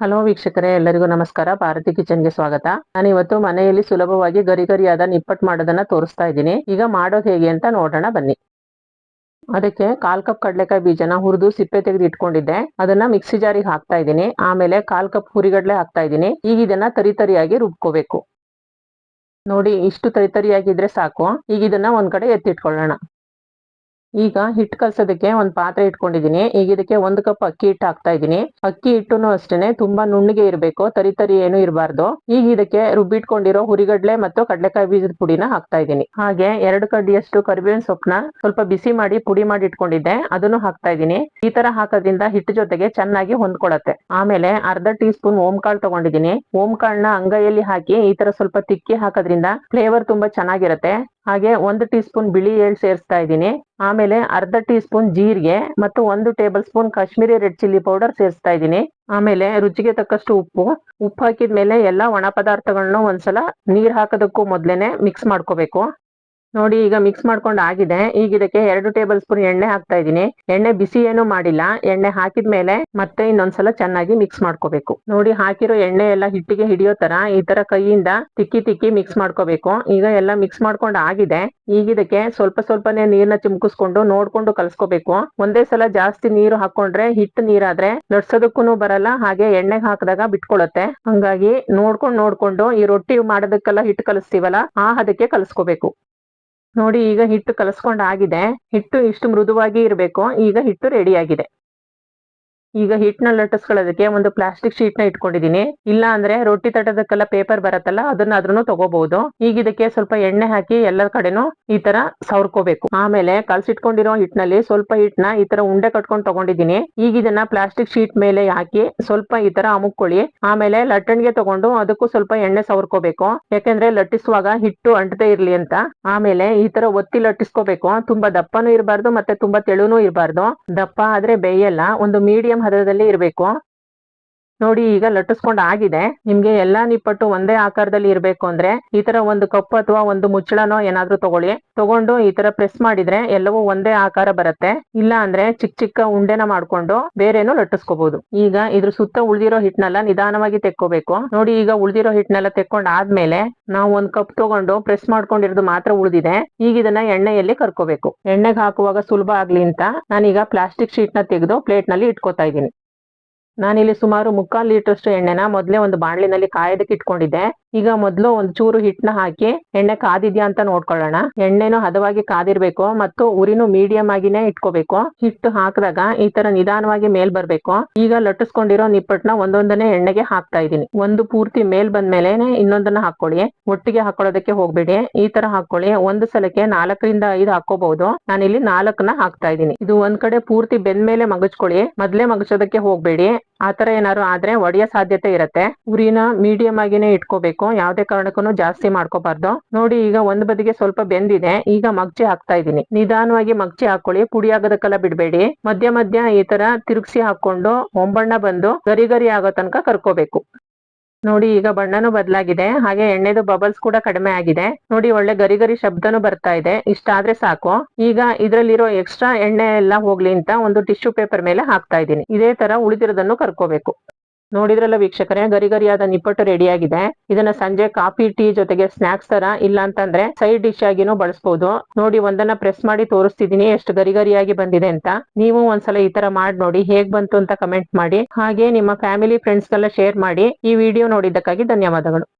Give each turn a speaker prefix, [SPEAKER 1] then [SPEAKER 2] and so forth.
[SPEAKER 1] Hello ವೀಕ್ಷಕರೇ, ಎಲ್ಲರಿಗೂ ನಮಸ್ಕಾರ. ಭಾರತಿ ಕಿಚನ್ಗೆ ಸ್ವಾಗತ. ನಾನು ಇವತ್ತು ಮನೆಯಲ್ಲಿ ಸುಲಭವಾಗಿ ಗರಿ ಗರಿಯಾದ ನಿಪ್ಪಟ್ಟು ಮಾಡೋದನ್ನ ತೋರಿಸ್ತಾ ಇದ್ದೀನಿ. ಈಗ ಮಾಡೋದು ಹೇಗೆ ಅಂತ ನೋಡೋಣ, ಬನ್ನಿ. ಅದಕ್ಕೆ ಕಾಲ್ ಕಪ್ ಕಡಲೆಕಾಯಿ ಬೀಜನ ಹುರಿದು ಸಿಪ್ಪೆ ತೆಗೆದು ಇಟ್ಕೊಂಡಿದ್ದೆ. ಅದನ್ನ ಮಿಕ್ಸಿ ಜಾರಿಗೆ ಹಾಕ್ತಾ ಇದ್ದೀನಿ. ಆಮೇಲೆ ಕಾಲ್ ಕಪ್ ಹುರಿಗಡ್ಲೆ ಹಾಕ್ತಾ ಇದ್ದೀನಿ. ಈಗ ಇದನ್ನ ತರಿತರಿಯಾಗಿ ರುಬ್ಕೋಬೇಕು. ನೋಡಿ, ಇಷ್ಟು ತರಿತರಿಯಾಗಿದ್ರೆ ಸಾಕು. ಈಗ ಇದನ್ನ ಒಂದ್ ಕಡೆ ಎತ್ತಿಟ್ಕೊಳ್ಳೋಣ. ಈಗ ಹಿಟ್ಟು ಕಲ್ಸೋದಕ್ಕೆ ಒಂದ್ ಪಾತ್ರೆ ಇಟ್ಕೊಂಡಿದೀನಿ. ಈಗ ಇದಕ್ಕೆ ಒಂದು ಕಪ್ ಅಕ್ಕಿ ಹಿಟ್ಟು ಹಾಕ್ತಾ ಇದೀನಿ. ಅಕ್ಕಿ ಹಿಟ್ಟುನು ಅಷ್ಟೇನೆ ತುಂಬಾ ನುಣ್ಣಗೆ ಇರಬೇಕು, ತರಿ ತರಿ ಏನು ಇರಬಾರ್ದು. ಈಗ ಇದಕ್ಕೆ ರುಬ್ಬಿಟ್ಕೊಂಡಿರೋ ಹುರಿಗಡ್ಲೆ ಮತ್ತು ಕಡಲೆಕಾಯಿ ಬೀಜದ ಪುಡಿನ ಹಾಕ್ತಾ ಇದೀನಿ. ಹಾಗೆ ಎರಡು ಕಡ್ಡಿಯಷ್ಟು ಕರಿಬೇವಿನ ಸೊಪ್ಪನ್ನ ಸ್ವಲ್ಪ ಬಿಸಿ ಮಾಡಿ ಪುಡಿ ಮಾಡಿ ಇಟ್ಕೊಂಡಿದ್ದೆ. ಅದನ್ನು ಹಾಕ್ತಾ ಇದೀನಿ. ಈ ತರ ಹಾಕೋದ್ರಿಂದ ಹಿಟ್ಟು ಜೊತೆಗೆ ಚೆನ್ನಾಗಿ ಹೊಂದ್ಕೊಳತ್ತೆ. ಆಮೇಲೆ ಅರ್ಧ ಟೀ ಸ್ಪೂನ್ ಓಂಕಾಳ್ ತಗೊಂಡಿದೀನಿ. ಓಂಕಾಳ್ನ ಅಂಗೈಯಲ್ಲಿ ಹಾಕಿ ಈ ತರ ಸ್ವಲ್ಪ ತಿಕ್ಕಿ ಹಾಕೋದ್ರಿಂದ ಫ್ಲೇವರ್ ತುಂಬಾ ಚೆನ್ನಾಗಿರತ್ತೆ. ಹಾಗೆ ಒಂದು ಟೀ ಸ್ಪೂನ್ ಬಿಳಿ ಎಳ್ಳು ಸೇರಿಸ್ತಾ ಇದ್ದೀನಿ. ಆಮೇಲೆ ಅರ್ಧ ಟೀ ಸ್ಪೂನ್ ಜೀರಿಗೆ ಮತ್ತು ಒಂದು table spoon Kashmiri red chilli powder ಸೇರಿಸ್ತಾ ಇದ್ದೀನಿ. ಆಮೇಲೆ ರುಚಿಗೆ ತಕ್ಕಷ್ಟು ಉಪ್ಪು. ಉಪ್ಪು ಹಾಕಿದ್ಮೇಲೆ ಎಲ್ಲಾ ಒಣ ಪದಾರ್ಥಗಳನ್ನ ಒಂದ್ಸಲ ನೀರು ಹಾಕೋದಕ್ಕೂ ಮೊದ್ಲೇನೆ ಮಿಕ್ಸ್ ಮಾಡ್ಕೋಬೇಕು. ನೋಡಿ ಈಗ ಮಿಕ್ಸ್ ಮಾಡ್ಕೊಂಡು ಆಗಿದೆ. ಈಗ ಇದಕ್ಕೆ ಎರಡು ಟೇಬಲ್ ಸ್ಪೂನ್ ಎಣ್ಣೆ ಹಾಕ್ತಾ ಇದ್ದೀನಿ. ಎಣ್ಣೆ ಬಿಸಿ ಏನು ಮಾಡಿಲ್ಲ. ಎಣ್ಣೆ ಹಾಕಿದ ಮೇಲೆ ಮತ್ತೆ ಇನ್ನೊಂದ್ಸಲ ಚೆನ್ನಾಗಿ ಮಿಕ್ಸ್ ಮಾಡ್ಕೋಬೇಕು. ನೋಡಿ ಹಾಕಿರೋ ಎಣ್ಣೆ ಎಲ್ಲ ಹಿಟ್ಟಿಗೆ ಹಿಡಿಯೋ ತರ ಈ ತರ ಕೈಯಿಂದ ತಿಕ್ಕಿ ತಿಕ್ಕಿ ಮಿಕ್ಸ್ ಮಾಡ್ಕೋಬೇಕು. ಈಗ ಎಲ್ಲ ಮಿಕ್ಸ್ ಮಾಡ್ಕೊಂಡು ಆಗಿದೆ. ಈಗ ಇದಕ್ಕೆ ಸ್ವಲ್ಪ ಸ್ವಲ್ಪನೇ ನೀರ್ನ ಚಿಮ್ಕಿಸ್ಕೊಂಡು ನೋಡ್ಕೊಂಡು ಕಲ್ಸ್ಕೋಬೇಕು. ಒಂದೇ ಸಲ ಜಾಸ್ತಿ ನೀರು ಹಾಕೊಂಡ್ರೆ ಹಿಟ್ಟು ನೀರಾದ್ರೆ ನಡ್ಸೋದಕ್ಕೂ ಬರಲ್ಲ. ಹಾಗೆ ಎಣ್ಣೆಗೆ ಹಾಕಿದಾಗ ಬಿಟ್ಕೊಳತ್ತೆ. ಹಂಗಾಗಿ ನೋಡ್ಕೊಂಡು ನೋಡ್ಕೊಂಡು ಈ ರೊಟ್ಟಿ ಮಾಡೋದಕ್ಕೆಲ್ಲ ಹಿಟ್ಟು ಕಲಿಸ್ತೀವಲ್ಲ, ಆ ಹದಕ್ಕೆ ಕಲ್ಸ್ಕೋಬೇಕು. ನೋಡಿ ಈಗ ಹಿಟ್ಟು ಕಲಸ್ಕೊಂಡ್ ಆಗಿದೆ ಹಿಟ್ಟು ಇಷ್ಟು ಮೃದುವಾಗಿ ಇರಬೇಕು. ಈಗ ಹಿಟ್ಟು ರೆಡಿ ಆಗಿದೆ. ಈಗ ಹಿಟ್ನ ಲಟ್ಟಿಸ್ಕೊಳ್ಳೋದಕ್ಕೆ ಒಂದು ಪ್ಲಾಸ್ಟಿಕ್ ಶೀಟ್ನ ಇಟ್ಕೊಂಡಿದೀನಿ ಇಲ್ಲ ಅಂದ್ರೆ ರೊಟ್ಟಿ ತಟ್ಟೋದಕ್ಕೆಲ್ಲ ಪೇಪರ್ ಬರತ್ತಲ್ಲ ಅದನ್ನ ಅದ್ರೂ ತಗೋಬಹುದು. ಈಗ ಇದಕ್ಕೆ ಸ್ವಲ್ಪ ಎಣ್ಣೆ ಹಾಕಿ ಎಲ್ಲ ಕಡೆನೂ ಈ ತರ ಸವರ್ಕೋಬೇಕು. ಆಮೇಲೆ ಕಲ್ಸಿಟ್ಕೊಂಡಿರೋ ಹಿಟ್ನಲ್ಲಿ ಸ್ವಲ್ಪ ಹಿಟ್ನ ಈ ತರ ಉಂಡೆ ಕಟ್ಕೊಂಡು ತಗೊಂಡಿದೀನಿ ಈಗ ಇದನ್ನ ಪ್ಲಾಸ್ಟಿಕ್ ಶೀಟ್ ಮೇಲೆ ಹಾಕಿ ಸ್ವಲ್ಪ ಈ ತರ ಅಮುಕ್ಕೊಳ್ಳಿ. ಆಮೇಲೆ ಲಟ್ಟಣಿಗೆ ತಗೊಂಡು ಅದಕ್ಕೂ ಸ್ವಲ್ಪ ಎಣ್ಣೆ ಸವರ್ಕೋಬೇಕು. ಯಾಕಂದ್ರೆ ಲಟ್ಟಿಸುವಾಗ ಹಿಟ್ಟು ಅಂಟದೇ ಇರ್ಲಿ ಅಂತ. ಆಮೇಲೆ ಈ ತರ ಒತ್ತಿ ಲಟ್ಟಿಸ್ಕೋಬೇಕು. ತುಂಬಾ ದಪ್ಪನೂ ಇರಬಾರ್ದು ಮತ್ತೆ ತುಂಬಾ ತೆಳುನೂ ಇರಬಾರ್ದು. ದಪ್ಪ ಆದ್ರೆ ಬೇಯಲ್ಲ. ಒಂದು ಮೀಡಿಯಂ ಹದದಲ್ಲಿ ಇರಬೇಕು. ನೋಡಿ ಈಗ ಲಟ್ಟಿಸ್ಕೊಂಡ್ ಆಗಿದೆ. ನಿಮ್ಗೆ ಎಲ್ಲಾ ನಿಪ್ಪಟ್ಟು ಒಂದೇ ಆಕಾರದಲ್ಲಿ ಇರ್ಬೇಕು ಅಂದ್ರೆ ಈ ತರ ಒಂದು ಕಪ್ ಅಥವಾ ಒಂದು ಮುಚ್ಚಳನೋ ಏನಾದ್ರು ತಗೊಳ್ಳಿ. ತಗೊಂಡು ಈ ತರ ಪ್ರೆಸ್ ಮಾಡಿದ್ರೆ ಎಲ್ಲವೂ ಒಂದೇ ಆಕಾರ ಬರುತ್ತೆ. ಇಲ್ಲ ಅಂದ್ರೆ ಚಿಕ್ಕ ಚಿಕ್ಕ ಉಂಡೆನ ಮಾಡ್ಕೊಂಡು ಬೇರೆನೂ ಲಟ್ಟಿಸ್ಕೋಬಹುದು ಈಗ ಇದ್ರ ಸುತ್ತ ಉಳ್ದಿರೋ ಹಿಟ್ನೆಲ್ಲ ನಿಧಾನವಾಗಿ ತೆಕ್ಕೋಬೇಕು. ನೋಡಿ ಈಗ ಉಳ್ದಿರೋ ಹಿಟ್ನೆಲ್ಲ ತೆಕ್ಕೊಂಡ್ ಆದ್ಮೇಲೆ ನಾವು ಒಂದ್ ಕಪ್ ತಗೊಂಡು ಪ್ರೆಸ್ ಮಾಡ್ಕೊಂಡಿರೋದು ಮಾತ್ರ ಉಳಿದಿದೆ. ಈಗ ಇದನ್ನ ಎಣ್ಣೆಯಲ್ಲಿ ಕರ್ಕೋಬೇಕು. ಎಣ್ಣೆಗೆ ಹಾಕುವಾಗ ಸುಲಭ ಆಗ್ಲಿ ಅಂತ ನಾನೀಗ ಪ್ಲಾಸ್ಟಿಕ್ ಶೀಟ್ನ ತೆಗೆದು ಪ್ಲೇಟ್ನಲ್ಲಿ ಇಟ್ಕೋತಾ ಇದ್ದೀನಿ. ನಾನಿಲ್ಲಿ ಸುಮಾರು ಮುಕ್ಕಾಲ್ ಲೀಟರ್ಷ್ಟು ಎಣ್ಣೆನ ಮೊದ್ಲೇ ಒಂದು ಬಾಣ್ಲಿನಲ್ಲಿ ಕಾಯೋದಕ್ಕೆ ಇಟ್ಕೊಂಡಿದ್ದೆ. ಈಗ ಮೊದ್ಲು ಒಂದ್ ಚೂರು ಹಿಟ್ನ ಹಾಕಿ ಎಣ್ಣೆ ಕಾದಿದ್ಯಾ ಅಂತ ನೋಡ್ಕೊಳ್ಳೋಣ. ಎಣ್ಣೆನು ಹದವಾಗಿ ಕಾದಿರ್ಬೇಕು ಮತ್ತು ಉರಿನೂ ಮೀಡಿಯಂ ಆಗಿನೇ ಇಟ್ಕೋಬೇಕು. ಹಿಟ್ಟು ಹಾಕಿದಾಗ ಈ ತರ ನಿಧಾನವಾಗಿ ಮೇಲ್ ಬರ್ಬೇಕು. ಈಗ ಲಟ್ಟಿಸ್ಕೊಂಡಿರೋ ನಿಪ್ಪಟ್ನ ಒಂದೊಂದನೇ ಎಣ್ಣೆಗೆ ಹಾಕ್ತಾ ಇದೀನಿ ಒಂದು ಪೂರ್ತಿ ಮೇಲ್ ಬಂದ್ಮೇಲೆ ಇನ್ನೊಂದನ್ನ ಹಾಕೊಳ್ಳಿ ಒಟ್ಟಿಗೆ ಹಾಕೊಳ್ಳೋದಕ್ಕೆ ಹೋಗ್ಬೇಡಿ. ಈ ತರ ಹಾಕೊಳ್ಳಿ ಒಂದು ಸಲಕ್ಕೆ ನಾಲ್ಕರಿಂದ ಐದು ಹಾಕೋಬಹುದು ನಾನಿಲ್ಲಿ ನಾಲ್ಕನ್ನ ಹಾಕ್ತಾ ಇದೀನಿ ಇದು ಒಂದ್ ಕಡೆ ಪೂರ್ತಿ ಬೆಂದ್ಮೇಲೆ ಮಗಚ್ಕೊಳ್ಳಿ. ಮೊದ್ಲೇ ಮಗಚೋದಕ್ಕೆ ಹೋಗ್ಬೇಡಿ. ಆತರ ಏನಾದ್ರು ಆದ್ರೆ ಒಡೆಯ ಸಾಧ್ಯತೆ ಇರತ್ತೆ. ಉರಿನ ಮೀಡಿಯಂ ಆಗಿನೇ ಇಟ್ಕೋಬೇಕು. ಯಾವ್ದೇ ಕಾರಣಕ್ಕೂ ಜಾಸ್ತಿ ಮಾಡ್ಕೋಬಾರ್ದು. ನೋಡಿ, ಈಗ ಒಂದ್ ಬದಿಗೆ ಸ್ವಲ್ಪ ಬೆಂದಿದೆ. ಈಗ ಮಗ್ಜಿ ಹಾಕ್ತಾ ಇದೀನಿ ನಿಧಾನವಾಗಿ ಮಗ್ಜಿ ಹಾಕೊಳ್ಳಿ. ಪುಡಿ ಆಗೋದಕ್ಕೆಲ್ಲ ಬಿಡ್ಬೇಡಿ. ಮಧ್ಯ ಮಧ್ಯ ಈ ತರ ತಿರುಗಿಸಿ ಹಾಕೊಂಡು ಒಂಬಣ್ಣ ಬಂದು ಗರಿ ಗರಿ ಆಗೋ ತನಕ ಕರ್ಕೋಬೇಕು. ನೋಡಿ ಈಗ ಬಣ್ಣನು ಬದಲಾಗಿದೆ, ಹಾಗೆ ಎಣ್ಣೆದು ಬಬಲ್ಸ್ ಕೂಡ ಕಡಿಮೆ ಆಗಿದೆ. ನೋಡಿ ಒಳ್ಳೆ ಗರಿ ಗರಿ ಶಬ್ದನು ಬರ್ತಾ ಇದೆ, ಇಷ್ಟಾದ್ರೆ ಸಾಕು. ಈಗ ಇದ್ರಲ್ಲಿರೋ ಎಕ್ಸ್ಟ್ರಾ ಎಣ್ಣೆ ಎಲ್ಲ ಹೋಗ್ಲಿ ಅಂತ ಒಂದು ಟಿಶ್ಯೂ ಪೇಪರ್ ಮೇಲೆ ಹಾಕ್ತಾ ಇದ್ದೀನಿ. ಇದೇ ತರ ಉಳಿದಿರೋದನ್ನು ಕರ್ಕೋಬೇಕು. ನೋಡಿದ್ರಲ್ಲ ವೀಕ್ಷಕರೇ ಗರಿ ಗರಿಯಾದ ನಿಪ್ಪಟ್ಟು ರೆಡಿ ಆಗಿದೆ. ಇದನ್ನ ಸಂಜೆ ಕಾಫಿ, ಟೀ ಜೊತೆಗೆ ಸ್ನಾಕ್ಸ್ ತರ ಇಲ್ಲ ಅಂತಂದ್ರೆ ಸೈಡ್ ಡಿಶ್ ಆಗಿನೂ ಬಳಸಬಹುದು ನೋಡಿ, ಒಂದನ್ನ ಪ್ರೆಸ್ ಮಾಡಿ ತೋರಿಸ್ತಿದೀನಿ ಎಷ್ಟು ಗರಿ ಗರಿಯಾಗಿ ಬಂದಿದೆ ಅಂತ. ನೀವು ಒಂದ್ಸಲ ಈ ತರ ಮಾಡಿ ನೋಡಿ, ಹೇಗ್ ಬಂತು ಅಂತ ಕಮೆಂಟ್ ಮಾಡಿ. ಹಾಗೆ ನಿಮ್ಮ ಫ್ಯಾಮಿಲಿ ಫ್ರೆಂಡ್ಸ್ ಗೆಲ್ಲ ಶೇರ್ ಮಾಡಿ ಈ ವಿಡಿಯೋ ನೋಡಿದ್ದಕ್ಕಾಗಿ ಧನ್ಯವಾದಗಳು.